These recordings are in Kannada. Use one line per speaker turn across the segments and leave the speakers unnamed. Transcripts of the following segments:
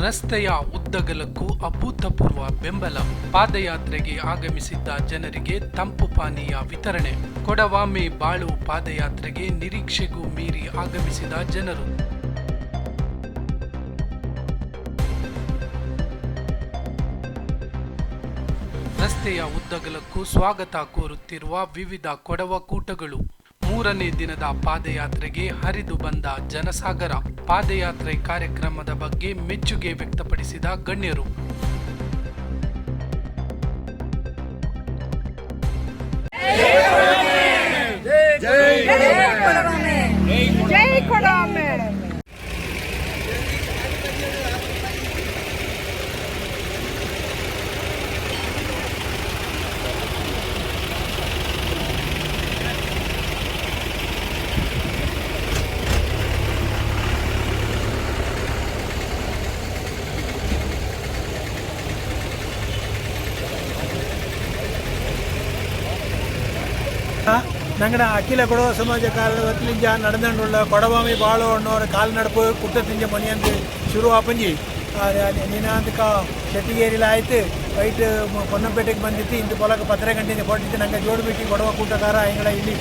ರಸ್ತೆಯ ಉದ್ದಗಲಕ್ಕೂ ಅಭೂತಪೂರ್ವ ಬೆಂಬಲ. ಪಾದಯಾತ್ರೆಗೆ ಆಗಮಿಸಿದ್ದ ಜನರಿಗೆ ತಂಪು ಪಾನೀಯ ವಿತರಣೆ. ಕೊಡವಾಮೆ ಬಾಳು ಪಾದಯಾತ್ರೆಗೆ ನಿರೀಕ್ಷೆಗೂ ಮೀರಿ ಆಗಮಿಸಿದ ಜನರು. ರಸ್ತೆಯ ಉದ್ದಗಲಕ್ಕೂ ಸ್ವಾಗತ ಕೋರುತ್ತಿರುವ ವಿವಿಧ ಕೊಡವ ಕೂಟಗಳು. ಮೂರನೇ ದಿನದ ಪಾದಯಾತ್ರೆಗೆ ಹರಿದು ಬಂದ ಜನಸಾಗರ. ಪಾದಯಾತ್ರೆ ಕಾರ್ಯಕ್ರಮದ ಬಗ್ಗೆ ಮೆಚ್ಚುಗೆ ವ್ಯಕ್ತಪಡಿಸಿದ ಗಣ್ಯರು.
ಜೈ ಕೊಡಾಮೆ
ഞങ്ങളുടെ അഖില കുടവ സമാജക്കാരുടെ വത്തിൽ ഞാൻ നടന്നിട്ടുള്ള കൊടവാമി പാളവണ്ണോർ കാൽനടപ്പ് കുട്ടത്തിൻ്റെ മണിയന്ത് ശുരുവാപ്പഞ്ചി നീനാന്തിക്ക ചെട്ടിയേരിയിലായിട്ട് ವೈಟ್ uh, ಪೊನ್ನಂಪೇಟೆಗೆ ಬಂದಿತ್ತು ಇಂದು ಪೊಲಕ್ಕೆ ಪತ್ರೆ ಗಂಟೆಯಿಂದ ಕೊಟ್ಟಿತ್ತು ನಂಗೆ ಜೋಡ್ಬಿಟ್ಟು ಕೊಡುವ ಕೂಟಕಾರ ಹೆಂಗಡ ಇಲ್ಲಿ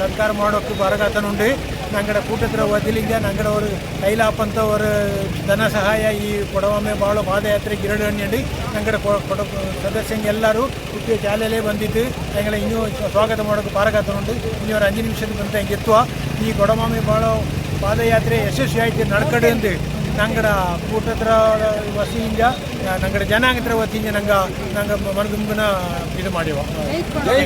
ಸರ್ಕಾರ ಮಾಡೋಕ್ಕೆ ಬರಗಾತನುಂಡು ನಂಗಡ ಕೂಟತ್ರ ವದಿಲಿಂಗ ನಂಗಡ ಅವರು ಕೈಲಾಪ್ ಅಂತ ಅವರ ಧನ ಸಹಾಯ, ಈ ಕೊಡವೊಮ್ಮೆ ಭಾಳ ಪಾದಯಾತ್ರೆ ಗಿರಡು ಹಣ್ಣಿ ನಂಗಡ ಕೊಡ, ಸದಸ್ಯಂಗೆ ಎಲ್ಲರೂ ಹುಟ್ಟಿಯ ಶಾಲೆಯಲ್ಲೇ ಬಂದಿದ್ದು. ಹೆಂಗಡ ಇನ್ನೂ ಸ್ವಾಗತ ಮಾಡೋಕ್ಕೆ ಬರಗಾತನುಂಡು ಇನ್ನೂ ಅವರು ಅಂಜಿನ ನಿಮಿಷದ ಬಂತ ಈ ಕೊಡವಮ್ಮೆ ಭಾಳ ಪಾದಯಾತ್ರೆ ಯಶಸ್ವಿ ಯಶಸ್ವಿಯಾಯಿತು, ನಡ್ಕಡೆ ಎಂದು ഞങ്ങളുടെ കൂട്ടത്തിലെ വತಿಯಿಂದ ನಂಗಡ ಜನಾಂಗತ್ರ ವತಿಯಿಂದ ನಂಗೆ ನಂಗ ಮನಗುಂಬನ ಇದು ಮಾಡಿವ ಜೈ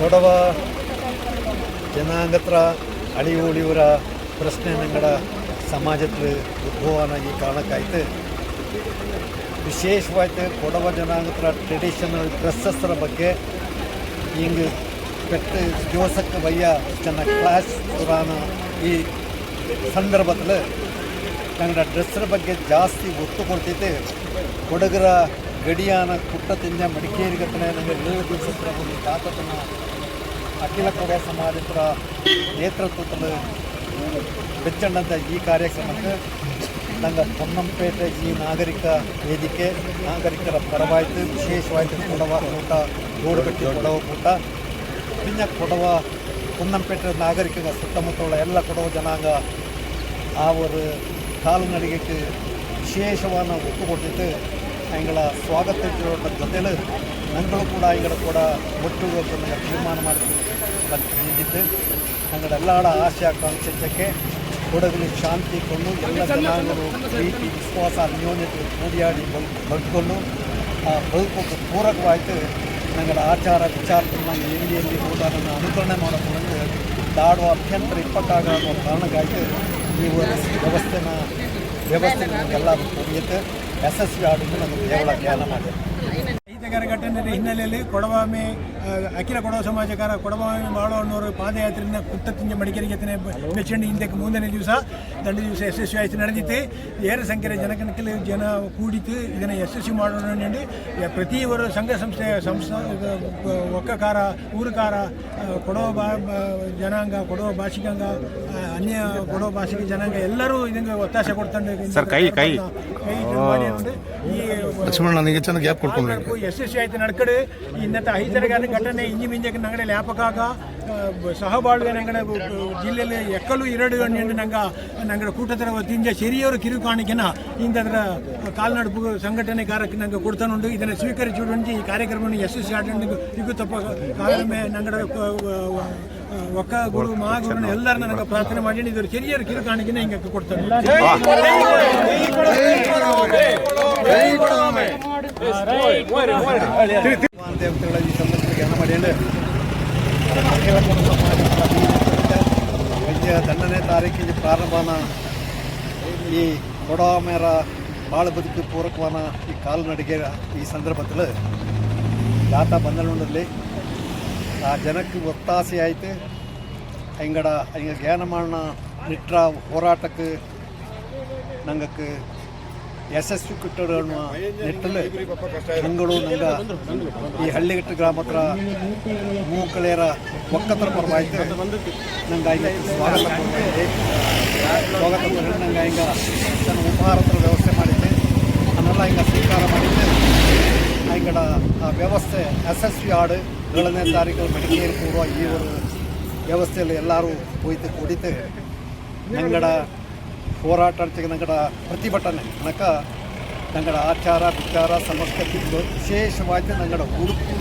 ಕೊಡವ ಜನಾಂಗತ್ರ ಅಳಿ ಉಳಿಯವರ ಪ್ರಶ್ನೆ ನಂಗಡ ಸಮಾಜದ ಉದ್ಭವನಾಗಿ ಕಾರಣಕ್ಕಾಯ್ತು ವಿಶೇಷವಾಯ್ತು ಕೊಡವ ಜನಾಂಗತ್ರ ಟ್ರೆಡಿಷನಲ್ ಡ್ರೆಸ್ಸಸ್ರ ಬಗ್ಗೆ ಹಿಂಗೆ ಪೆಟ್ಟು ಜೋಸಕ್ಕೆ ವಯ್ಯ ಚೆನ್ನ ಕ್ಲಾಸ್ ಪುರಾಣ ಈ ಸಂದರ್ಭದಲ್ಲಿ ನಂಗಡ ಡ್ರೆಸ್ಸರ ಬಗ್ಗೆ ಜಾಸ್ತಿ ಒತ್ತು ಕೊಡ್ತೈತೆ ಹುಡುಗರ ಗಡಿಯಾನ ಕುಟ್ಟ ತಿಂಜ ಮಡಿಕೇರಿ ಗಟ್ಟನೆ ನಂಗೆ ಏಳು ದಿವಸದ ಒಂದು ತಾತನ ಅಖಿಲ ಕೊಡ ಸಮಾಜದ ನೇತೃತ್ವದಲ್ಲಿ ಬೆಚ್ಚಂಡಂಥ ಈ ಕಾರ್ಯಕ್ರಮಕ್ಕೆ ನಂಗೆ ಪೊನ್ನಂಪೇಟೆ ಈ ನಾಗರಿಕ ವೇದಿಕೆ, ನಾಗರಿಕರ ಪರವಾಯಿತು, ವಿಶೇಷವಾಯಿತು ಕೊಡವ ಕೂಟ ಗೂಡುಗಟ್ಟಿ ಕೊಡವ ಕೂಟ ಪಡಿನ ಕೊಡವ ಕುಂದಂಪೇಟೆ ನಾಗರಿಕ ಸುತ್ತಮುತ್ತಲ ಎಲ್ಲ ಕೊಡವ ಜನಾಂಗ ಅವರ ಕಾಲುನಡಿಗೆಗೆ ವಿಶೇಷವಾದ ಒತ್ತು ಕೊಟ್ಟಿದ್ದು ಅವುಗಳ ಸ್ವಾಗತ ಜೊತೆಯಲ್ಲಿ ನಂಗಳು ಕೂಡ ಅವುಗಳ ಕೂಡ ಒಟ್ಟುಗೊಳಿಸಲು ತೀರ್ಮಾನ ಮಾಡಿದ್ದು ಅಂಗಳ ಎಲ್ಲ ಆಸೆ ಆಕಾಂಕ್ಷಕ್ಕೆ ಕೊಡಗಲ್ಲಿ ಶಾಂತಿ ಕೊಂಡು ಎಲ್ಲ ಜನಾಂಗರು ಪ್ರೀತಿ ವಿಶ್ವಾಸ ಅನ್ಯೋನ್ಯತೆ ಕೂಡಿಯಾಡಿ ಬಂದುಕೊಂಡು ಆ ಬದುಕು ಪೂರಕವಾಯಿತು. ನಗರ ಆಚಾರ ವಿಚಾರಗಳನ್ನ ಎಲ್ಲಿ ಹೋದಾರನ್ನು ಅನುಕರಣೆ ಮಾಡಿಕೊಂಡು ದಾಡುವ ಅತ್ಯಂತ ಇಪ್ಪಟ್ಟಾಗ ಕಾರಣಕ್ಕಾಗಿ ಈ ವ್ಯವಸ್ಥೆನ ವ್ಯವಸ್ಥೆ ನಮಗೆಲ್ಲ ಮುಗಿಯುತ್ತೆ. ಯಶಸ್ವಿ ಆಡುವುದು ನಮಗೆ ಕೇವಲ ಜ್ಞಾನ ಮಾಡಿದೆ.
ಐದುಗಾರ ಘಟನೆಯ ಹಿನ್ನೆಲೆಯಲ್ಲಿ ಕೊಡವಾಮಿ ಅಖಿಲ ಕೊಡವ ಸಮಾಜಕಾರ ಕೊಡಬಾವಿ ಬಾಳವಣ್ಣವರು ಪಾದಯಾತ್ರೆಯಿಂದ ಕುತ್ತತ್ತಿಂಜ ಮಡಿಕೇರಿ ಎತ್ತನೆ ಬೆಚ್ಚಂಡಿ ಹಿಂದಕ್ಕೆ ಮೂರನೇ ದಿವಸ ದಂಡ ದಿವಸ ಯಶಸ್ವಿ ಆಯಿತು. ನಡೆದಿತ್ತು. ಏರ ಸಂಖ್ಯೆಯ ಜನಗಣಕಲ್ಲಿ ಜನ ಕೂಡಿತು ಇದನ್ನು ಯಶಸ್ವಿ ಮಾಡೋಣ ಹೇಳಿ ಪ್ರತಿ ಒಂದು ಸಂಘ ಸಂಸ್ಥೆ ಸಂಸ್ಥೆ ಇದು, ಒಕ್ಕಕಾರ ಊರುಕಾರ ಕೊಡೋ ಕೊಡವ ಬಾ ಬಾ- ಜನಾಂಗ ಕೊಡವ ಭಾಷಿಕಾಂಗ ಅನ್ಯ ಕೊಡವ ಭಾಷಿಕ ಜನಾಂಗ ಎಲ್ಲರೂ ಇದಂಗೆ ಒತ್ತಾಸೆ ಕೊಡ್ತಂಡು.
ಸರ್, ಕೈ, ಕೈ.
ಈ
ಲಕ್ಷ್ಮಣ ನನಗೆ ಚೆನ್ನಾಗಿ ಗ್ಯಾಪ್ ಕೊಡ್ಕೊಂಡು
ಯಶಸ್ವಿ ಆಯ್ತು. ನಡ್ಕಡೆ. ಇನ್ನത്തെ ಐದರಗಾರ ಘಟನೆ ಇಂಜಿ ಮಿಂಜಕ್ಕೆ ನಂಗಡೆ ಲ್ಯಾಪಕಾಗ ಸಹಬಾಳ್ವೆ ನಂಗಡ ಜಿಲ್ಲೆಯಲ್ಲಿ ಎಕ್ಕಲು ಎರಡು ಗಂಟೆ ನಂಗ ನಂಗಡ ಕೂಟತರ ತಿಂಜ ಶರಿಯವರು ಕಿರು ಕಾಣಿಕೆನ ಇಂದದ್ರ ಸಂಘಟನೆ ಸಂಘಟನೆಗಾರಕ್ಕೆ ನಂಗೆ ಕೊಡ್ತಾನುಂಡು ಇದನ್ನು ಸ್ವೀಕರಿಸಿ ಈ ಕಾರ್ಯಕ್ರಮವನ್ನು ಯಶಸ್ವಿ ಆಟಂಡು ಇಗು ತಪ್ಪ ಕಾಲಮೆ ನಂಗಡ ಒಕ್ಕ ಗುರು ಮಹಾಗುರು ಎಲ್ಲರನ್ನ ನನಗೆ ಪ್ರಾರ್ಥನೆ ಮಾಡಿ ಇದ್ರ ಶರಿಯರು ಕಿರು ಕಾಣಿಕೆನ ಹಿಂಗೆ ಕೊಡ್ತಾರೆ
ದೇವತೆಗಳ ಈ ಸಮಾಜದ ವೈದ್ಯ ದಂಡನೇ ತಾರೀಕಿಗೆ ಪ್ರಾರಂಭನ. ಈ ಕೊಡಮೇರ ಬಾಳ ಬದುಕು ಪೂರಕವಾನ ಈ ಕಾಲ್ನಡಿಗೆ ಈ ಸಂದರ್ಭದಲ್ಲಿ. ದಾತ ಬಂದಲುಂಡಲ್ಲಿ ಆ ಜನಕ್ಕೆ ಒತ್ತಾಸೆ ಆಯಿತು. ಹೆಂಗಡ, ಹಿಂಗೆ ಜ್ಞಾನ ಮಾಡೋಣ ನಿಟ್ರ ಹೋರಾಟಕ್ಕೆ ನಂಗಕ್ಕೆ ಯಶಸ್ವಿ ಕಟ್ಟಡಗಳನ್ನು ನಿಟ್ಟಲ್ಲಿ ನಂಗಳು ನಂಗ ಈ ಹಳ್ಳಿಗಟ್ಟು ಗ್ರಾಮತ್ರ ಮೂಕಳೆಯರ ಒಕ್ಕತ್ರ ಪರವಾಗಿ ನಂಗೆ ಹಿಂಗೆ ಸ್ವಾಗತ. ಸ್ವಾಗತ ನಂಗೆ ಹಿಂಗೆ ನನ್ನ ಉಪಹಾರ ಹತ್ರ ವ್ಯವಸ್ಥೆ ಮಾಡಿದ್ದೆ. ಅದನ್ನೆಲ್ಲ ಹಿಂಗೆ ಸ್ವೀಕಾರ ಮಾಡಿದ್ದೆ. ಹಿಂಗಡ ಆ ವ್ಯವಸ್ಥೆ, ಯಶಸ್ವಿ ಹಾಡು ಏಳನೇ ತಾರೀಕು ಮಡಿಕೇರಿ ಪೂರ್ವ ಈ ಒಂದು ವ್ಯವಸ್ಥೆಯಲ್ಲಿ ಎಲ್ಲರೂ ಹೋಯ್ತು, ಕುಡಿತು. ನಂಗಡ ಹೋರಾಟ ನಂಗಡ ಪ್ರತಿಭಟನೆ ನಕ ನಂಗಡ ಆಚಾರ ವಿಚಾರ ಸಂಸ್ಕೃತಿ ವಿಶೇಷವಾಗಿ ನಂಗಡ ಉಡುಪು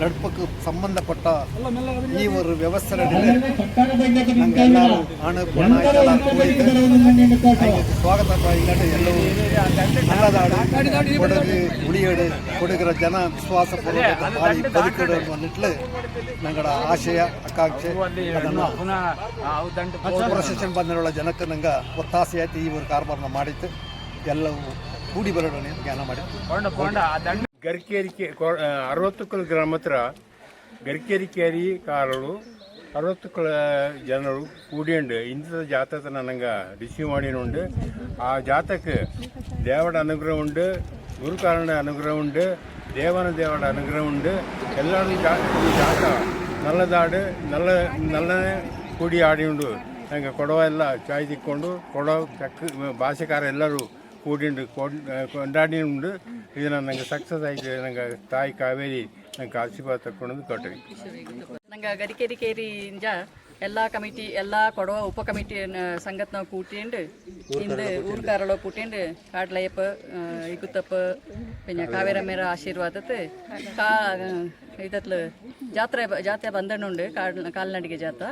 ನಡುಪಕ್ಕೆ ಸಂಬಂಧಪಟ್ಟ ಈ ಒಂದು ವ್ಯವಸ್ಥೆ ನಡೀಲಿ ನಂಗೆಲ್ಲರೂ ಹಣ ಪಣ ಹಾಗೆ ಸ್ವಾಗತ ಎಲ್ಲವೂ ನಲ್ಲದಾಡು ಕೊಡಗು ಉಳಿಯಡು ಕೊಡಗರ ಜನ ವಿಶ್ವಾಸ ಪೂರ್ವಕ ಬಾಳಿ ಬದುಕಡು ಅನ್ನುವ ನಿಟ್ಲು ನಂಗಡ ಆಶಯ ಆಕಾಂಕ್ಷೆ ಅದನ್ನು ಪ್ರಶಾಸನ ಬಂದಿರುವ ಜನಕ್ಕೆ ನಂಗೆ ಒತ್ತಾಸೆ ಆಯ್ತು. ಈ ಒಂದು ಕಾರ್ಬಾರ್ನ ಮಾಡಿತ್ತು ಎಲ್ಲವೂ ಕೂಡಿ ಬರೋಣ ಜ್ಞಾನ ಮಾಡಿತ್ತು
ಗರಿಕೇರಿ ಅರವತ್ತು ಗ್ರಾಮ ಹತ್ರ ಗರಿಕೇರಿ ಕೇರಿ ಕಾರಳು ಅರವತ್ತುಕಳ ಜನರು ಕೂಡಿಂಡು ಇಂಥ ಜಾತಕ ನನಗೆ ರಿಸೀವ್ ಮಾಡಿನುಂಡು ಆ ಜಾತಕ್ಕೆ ದೇವಡ ಅನುಗ್ರಹ ಉಂಡು ಗುರುಕಾರಣ ಅನುಗ್ರಹ ಉಂಡು, ದೇವನ ದೇವಡ ಅನುಗ್ರಹ ಉಂಡು. ಎಲ್ಲರೂ ಜಾ ಈ ಜಾತ ನಲ್ಲದಾಡು, ನಲ್ಲ, ನಲ್ಲನೆ ಕೂಡಿ ಆಡಿ ಉಂಡು. ನಂಗೆ ಕೊಡವ ಎಲ್ಲ ಚಾಯ್ ತಿಕ್ಕೊಂಡು ಕೊಡೋ ಚಕ್, ಭಾಷೆಕಾರ ಎಲ್ಲರೂ கூடிண்டு ಕೊಂಡಾಡಿಂಡು ಇದನ್ನ ನಂಗೆ ಸಕ್ಸಸ್ ಆಗಿ ನಂಗ ತಾಯಿ ಕಾವೇರಿ ನಂಗೆ ಆಶೀರ್ವಾದ ತಕ್ಕೊಂಡು ಕೊಟ್ಟವಿ
ನಂಗೆ ಗರಿಕೇರಿ ಕೇರಿಂಜ ಎಲ್ಲ ಕಮಿಟಿ, ಎಲ್ಲ ಕೊಡುವ ಉಪ ಕಮಿಟಿ ಸಂಗತ್ ನಾವು ಕೂಟ್ಕೊಂಡು ಇಂದು ಊರು ಕಾರಳ ಕೂಟ್ಕೊಂಡು ಕಾಡ್ಲಯ್ಯಪ್ಪ ಇಗುತ್ತಪ್ಪ ಪಿನ್ನ ಮೇರ ಆಶೀರ್ವಾದತ್ತೆ ಕಾ, ಇದತ್ಲು ಜಾತ್ರೆ ಜಾತ್ರೆ ಬಂದಣ್ಣುಂಡು ಕಾಡ್ ಕಾಲ್ನಡಿಗೆ ಜಾತ್ರೆ.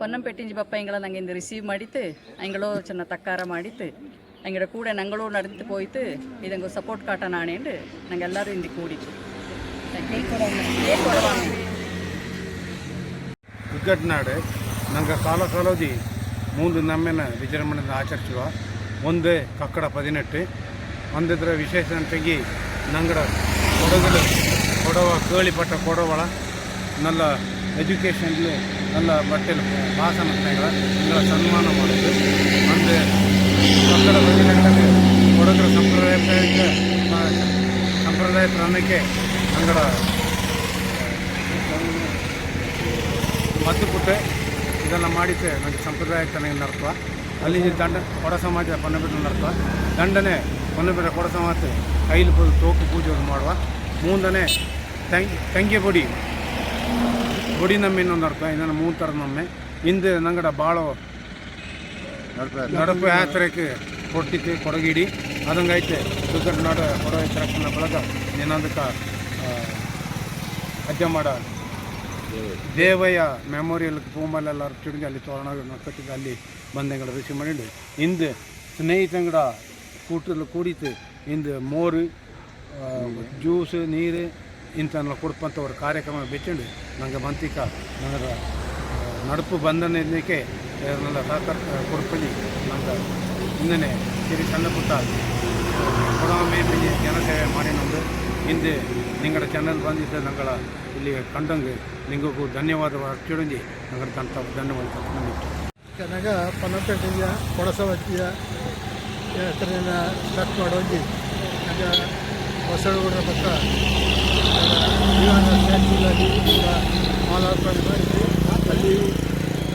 பொன்னம்பேட்டிஞ்சி பப்பா எங்களை நாங்கள் இந்த ரிசீவ் மாடித்து எங்களோ சின்ன தக்கார மாடித்து ഞങ്ങളുടെ കൂടെ ഞങ്ങളോട് നടത്തി പോയിട്ട് ഇതങ്ങ് സപ്പോർട്ട് കാട്ടാനാണേണ്ട് ഞങ്ങൾ എല്ലാവരും ഇന്ത്യ കൂടിച്ചു
ಕ್ರಿಕೆಟ್ನಾಡೆ ನಂಗೆ ಕಾಲ ಕಾಲೋದಿ ಮೂಂದು ನಮ್ಮೆನ ವಿಜೃಂಭಣೆಯಿಂದ ಆಚರಿಸುವ ಒಂದೇ ಕಕ್ಕಡ ಪದಿನೆಟ್ಟು ಒಂದಿದ್ರ ವಿಶೇಷ ಅಂತಾಗಿ ನಂಗಡ ಕೊಡಗಲು ಕೊಡವ ಕೇಳಿಪಟ್ಟ ಕೊಡವಳ ನಲ್ಲ ಎಜುಕೇಷನ್ಲಿ ನಲ್ಲ ಬಟ್ಟೆಲು ಭಾಷಣ ನೆಗಳ ಸನ್ಮಾನ ಮಾಡೋದು ಅಂದರೆ ಪದಿನೆಟ್ಟಲ್ಲಿ ಕೊಡಗರ ಸಂಪ್ರದಾಯ ಸಂಪ್ರದಾಯ ಪ್ರಾಣಕ್ಕೆ ಅಂಗಡ ಮತ್ತು ಪುಟ್ಟೆ ಇದೆಲ್ಲ ಮಾಡಿದ್ದೆ ನನಗೆ ಸಂಪ್ರದಾಯ ತನಗೆ ನಡ್ತವ. ಅಲ್ಲಿ ದಂಡ, ಕೊಡ ಸಮಾಜ ಪೊನ್ನಬಿಟ್ಟು ನಡ್ತವ. ದಂಡನೆ ಪೊನ್ನಬಿರ ಕೊಡ ಸಮಾಜ ಕೈಲಿ ಬಂದು ತೋಕು ಪೂಜೆ ಮಾಡುವ. ಮುಂದನೆ ತಂಗಿ ತಂಗಿ ಬೊಡಿ. ಬೊಡಿ ನಮ್ಮೆ ಇನ್ನೊಂದು ಅರ್ಥ ಇನ್ನೊಂದು ಮೂರು ಥರ ನಮ್ಮೆ ಹಿಂದೆ ನಂಗಡ ಭಾಳ ನಡಪು ಥರಕ್ಕೆ ಕೊಟ್ಟಿತ್ತು ಕೊಡಗಿಡಿ. ಅದಂಗೈತೆ ದುರ್ಗಟ ನಾಡ ಕೊಡ ಬಳಗ ಏನಂದಕ್ಕ ಅಜ್ಜ ಮಾಡ. ದೇವಯ್ಯ ಮೆಮೋರಿಯಲ್ ಭೂಮಲ್ಲೆಲ್ಲ ಚುಡುಗಿ ಅಲ್ಲಿ ತೋರಣ ನಡ್ಕೊತಿದ್ದು ಅಲ್ಲಿ ಬಂದಂಗಳ ರಿಸೀವ್ ಮಾಡಿ ಇಂದು ಸ್ನೇಹಿತಂಗಡ ಕೂಟಲು ಕೂಡಿತು ಇಂದು ಮೋರು ಜ್ಯೂಸ್, ನೀರು ಇಂಥನ್ನೆಲ್ಲ ಕೊಡ್ಪಂತ ಅವ್ರ ಕಾರ್ಯಕ್ರಮ ಬೆಚ್ಚಂಡು. ನನಗೆ ಮಂತಿಕ ನನಗೆ ನಡುಪು ಬಂಧನಕ್ಕೆ ಇವರನ್ನೆಲ್ಲ ಸಹಕಾರ ಕೊಡ್ಕೊಳ್ಳಿ ನಂಗೆ ಹಿಂದೆ ಸಿರಿ ಸಣ್ಣ ಪುಟ್ಟ ಕೊಡೊಮ್ಮೆ ಜನಸೇವೆ ಮಾಡಿನೊಂದು ಹಿಂದೆ ನಿಂಗಡ ಚಾನಲ್ ಬಂದಿದ್ದ ನಂಗಳ ಇಲ್ಲಿ ಕಂಡಂಗೆ ನಿಂಗೂ ಧನ್ಯವಾದ ಅರ್ಚುಡಂಜಿ ನಂಗಡ ತಂತ ಧನ್ಯವಾದ ತಗೊಂಡಿತ್ತು
ಪನಪೇಟೆಯ ಕೊಡಸವತ್ತಿಯ ಹೆಸರಿನ ಸ್ಟಾರ್ಟ್ ಮಾಡೋಗಿ ಆಗ ಹೊಸಗೌಡರ ಪಕ್ಕ ಮಾಲಾರ್ಪಣೆ ಮಾಡಿದ್ವಿ ಅಲ್ಲಿ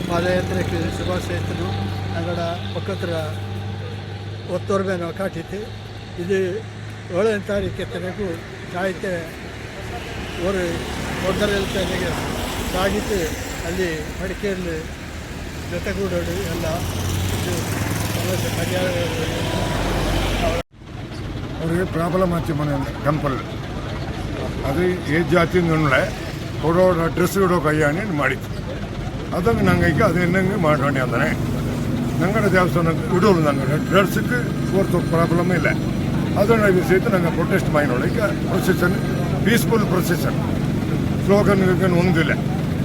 ಪಾದಯಾತ್ರೆ ಶುಭಾಶಯ ಇತ್ತು ನಂಗಡ ಪಕ್ಕತ್ರ ಒತ್ತೋರ್ಬೆ ನಾವು ಕಾಟಿತ್ತು ಇದು ಏಳನೇ ತಾರೀಕು ತನಗೂ ಸಾಹಿತ್ಯ ಅವರು ಒಂದರಲ್ಲಿ தனிகள் சாகித்து ಅಲ್ಲಿ ಮಡಿಕೆಯಲ್ಲಿ ಜೊತೆಗೂಡೋಡು ಎಲ್ಲ
ಅವರಿಗೆ ಪ್ರಾಬ್ಲಮ್ ಆಯ್ತು ಮನೆ ಟೆಂಪಲ್ ಅದು ಏ ಜಾತಿ ಕೊಡೋ ಡ್ರೆಸ್ ಇಡೋ ಕೈಯಾಣಿ ಮಾಡಿತ್ತು ಅದಂಗೆ ನಂಗೆ ಈಗ ಅದು ಇನ್ನಂಗೆ ಮಾಡೋಣ ಅಂದರೆ ನಂಗಡ ದೇವಸ್ಥಾನಕ್ಕೆ ಇಡೋದು ನಂಗೆ ಡ್ರೆಸ್ಗೆ ಓರ್ತು ಪ್ರಾಬ್ಲಮ್ ಇಲ್ಲ ಅದನ್ನು ವಿಷಯಕ್ಕೆ ನಂಗೆ protest ಮಾಡಿನೊಳಗೆ procession peaceful procession slogan ಗೀಗನ್ ಒಂದಿಲ್ಲ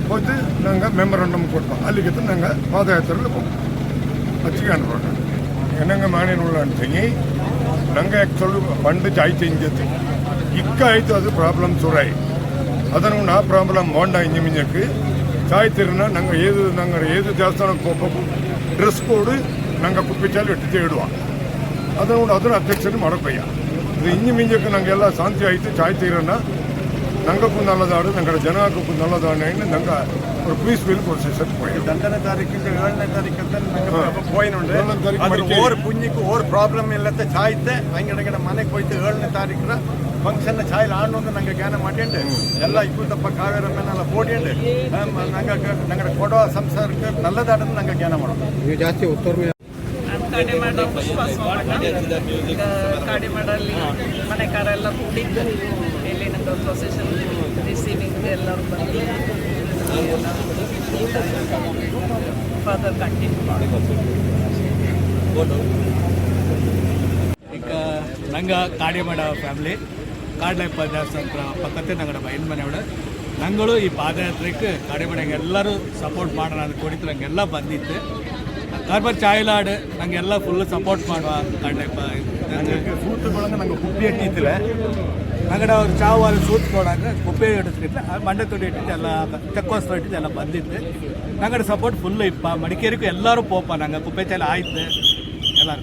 ಹೋಯ್ತು ನಂಗೆ ಮೆಮೊರಂಡಮ್ ಕೊಟ್ಟು ಅಲ್ಲಿಗೆ ನಂಗೆ ಪಾದಯಾತ್ರೆಯಲ್ಲಿ ಹೋಗಿ ಹಚ್ಚಿಗೆ ಅನ್ಕೊಂಡು ಏನಂಗೆ ಮಾಡಿನೊಳ್ಳ ಅಂತೀನಿ ನಂಗೆ ಆ್ಯಕ್ಚುಲಿ ಪಂಡ್ ಜಾಯ್ತು ಇಂಜತ್ತು ಇಕ್ಕ ಆಯ್ತು ಅದು ಪ್ರಾಬ್ಲಮ್ ಸುರಾಯಿ ಅದನ್ನು ನಾ ಪ್ರಾಬ್ಲಮ್ ಹೋಂಡ ಇಂಜಿ ಮಿಂಜಕ್ಕೆ ಚಾಯ್ತಿರನ ನಂಗೆ ಏದು ನಂಗೆ ಏದು ದೇವಸ್ಥಾನಕ್ಕೆ ಹೋಗ್ಬೇಕು ಡ್ರೆಸ್ ಕೋಡ್ ನಂಗೆ ಕುಪ್ಪಿಚಾಲು ಇಟ್ಟು ಇಡುವ ಅದನ್ನು ಅದನ್ನ ಅಧ್ಯಕ್ಷರು ಮಾಡೋಕ್ಕಯ್ಯ ಇದು ಇಂಜಿ ಮಿಂಜಕ್ಕೆ ನಂಗೆಲ್ಲ ಶಾಂತಿ ಆಯ್ತು ಚಾಯ್ ತೀರನ್ನ ನಂಗಕ್ಕೂ ನಲ್ಲದಾಡು ನಂಗಡ ಜನಕ್ಕೂ ನಲ್ಲದಾಡು ನಂಗೆ ஒரு பீஸ்ஃபுல் ப்ரொசீஜர் போயிடும்
ದಂಡನೆ ತಾರೀಕಿಂದ ಏಳನೇ ತಾರೀಕಂತ ನಂಗೆ ಪೋಯಿನುಂಡು
ಏಳನೇ ತಾರೀಕು
ಅದ್ರ
ಮಡಿಕೇರಿ.
ಓರ್ ಪುಣ್ಯಕ್ಕೆ ಓರ್ ಪ್ರಾಬ್ಲಮ್ ಇಲ್ಲತ್ತೆ ಚಾಯ್ತೆ ಅಂಗಡಿಗಡ ಮನೆಗೆ ಚಾಯ್ಲ್ ಏಳನೇ ಅಂತ ಫಂಕ್ಷನ್ ನಂಗೆ ಜ್ಞಾನ ಮಾಡಿಂಡು ಎಲ್ಲ ಇಪ್ಪತ್ತಪ್ಪ ಮೇಲೆ ಪೋಡಿಂಡು ನಂಗೆ ನಂಗೆ ಕೊಡೋ ಸಂಸಾರಕ್ಕೆ ನಲ್ಲದಾಡ ನಂಗೆ ಜ್ಞಾನ ಮಾಡೋದು.
ನೀವು ಜಾಸ್ತಿ ಉತ್ತರ
ಕಾಡಿಮಾಡ ಪುಷ್ಪ ಮನೆ ಕಾಡಿಮಾಡಲ್ಲಿ ಮನೆಕಾರೆಲ್ಲ ಕೂಡಿದ್ದು. ಇಲ್ಲಿ ನಮ್ಮದು ಪ್ರೊಸೆಷನ್ ರಿಸೀವಿಂಗ್ ಎಲ್ಲರೂ ಬಂದು ಫಾದರ್ ಕಂಟಿನ್ಯೂ
ಈಗ ನಂಗೆ ಕಾಡಿಮಡ ಫ್ಯಾಮಿಲಿ ಕಾಡ್ಲೈ ದೇವಸ್ಥಾನ ಪಕ್ಕತ್ತೆ ನಂಗಡ ಬೈನ್ ಮನೆಯವಳು ನಂಗಳು ಈ ಪಾದಯಾತ್ರೆಗೆ ಕಾಡಿಮನೆಗೆ ಎಲ್ಲರೂ ಸಪೋರ್ಟ್ ಮಾಡೋಣ ಅಂತ ಕೊಡಿತು ನಂಗೆಲ್ಲ ಬಂದಿತ್ತು ಕಾರ್ಬರ್ ಚಾಯ್ಲಾಡ್ ನಂಗೆಲ್ಲ ಫುಲ್ ಸಪೋರ್ಟ್ ಮಾಡುವ ಕಾಡ್ಲೈಪ
ಸೂತ್ರಗಳನ್ನ ನಂಗೆ ಹುಬ್ಬಿ ಇಟ್ಟಿದ್ದಿಲ್ಲ
ನಂಗಡ ಅವ್ರು ಚಾವು ಅಲ್ಲಿ ಸೂತ್ ಕೊಡಾಗ ಕುಪ್ಪೆ ಇಡಿಸ್ತಿತ್ತು ಮಂಡೆ ತೊಡಿ ಇಟ್ಟಿದ್ದು ಎಲ್ಲ ತೆಕ್ಕೋಸ್ತರ ಇಟ್ಟಿದ್ದು ಎಲ್ಲ ಬಂದಿತ್ತು ನಂಗಡ ಸಪೋರ್ಟ್ ಫುಲ್ ಇಪ್ಪ ಮಡಿಕೇರಿಗೂ ಎಲ್ಲರೂ ಪೋಪ ನಂಗೆ ಕುಪ್ಪೆ ಚಾಲ ಆಯ್ತು ಎಲ್ಲರೂ